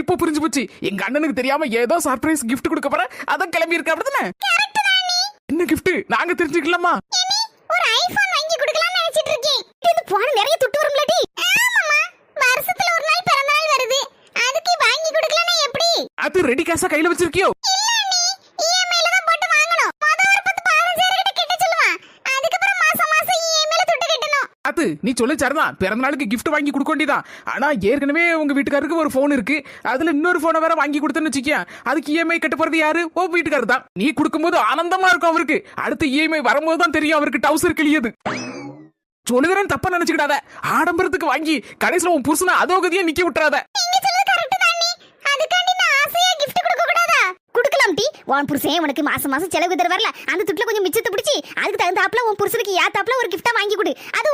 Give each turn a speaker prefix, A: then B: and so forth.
A: இப்போ புரிஞ்சு போச்சு. எங்க அண்ணனுக்கு தெரியாம ஏதோ சர்ப்ரைஸ் gift கொடுக்க போற அதான் கிளம்பி இருக்க அப்படிதானே? என்ன gift? நாங்க தெரிஞ்சுக்கலாமா?
B: ஒரு ஐபோன் வாங்கி கொடுக்கலாம்னு நினைச்சிட்டு இருக்கேன். இது போன நிறைய துட்டு வரும்லடி. ஆமாமா வருஷத்துல ஒரு நாள் பிறந்த நாள் வருது. அதுக்கு வாங்கி கொடுக்கலன்னா எப்படி?
A: அது ரெடி காசா கையில வச்சிருக்கியோ?
B: இஎம்ஐல தான் போட்டு வாங்கணும் முத ஒரு பத்து பதினஞ்சாயிரம் கிட்ட கட்ட சொல்லுவான் அதுக்கப்புறம் மாசம் மாசம் இஎம்ஐல துட்டு கட்டணும்
A: அது நீ சொல்லு சரிதான் பிறந்த நாளுக்கு கிஃப்ட் வாங்கி கொடுக்க வேண்டியதான் ஆனா ஏற்கனவே உங்க வீட்டுக்காருக்கு ஒரு போன் இருக்கு. அதுல இன்னொரு போனை வேற வாங்கி கொடுத்தேன்னு வச்சுக்கியா அதுக்கு இஎம்ஐ கட்ட போறது யாரு? ஓ வீட்டுக்காரர் தான். நீ கொடுக்கும்போது ஆனந்தமா இருக்கும் அவருக்கு. அடுத்து இஎம்ஐ வரும்போது தான் தெரியும் அவருக்கு டவுசர் கிளியது சொல்லுகிறேன் தப்பா நினைச்சுக்கிடாத. ஆடம்பரத்துக்கு வாங்கி கடைசியில உன் புருஷனை அதோ கதியா நிக்க விட்டுறாத.
B: கொடுக்க உன் புருஷன் உனக்கு மாசம் மாசம் செலவு தர வரல அந்த துட்டுல கொஞ்சம் மிச்சத்தை பிடிச்சி அதுக்கு தகுந்தாப்புல உன் புருஷனுக்கு ஏத்தாப்புல ஒரு கிஃப்டா வாங்கி கொடு. அது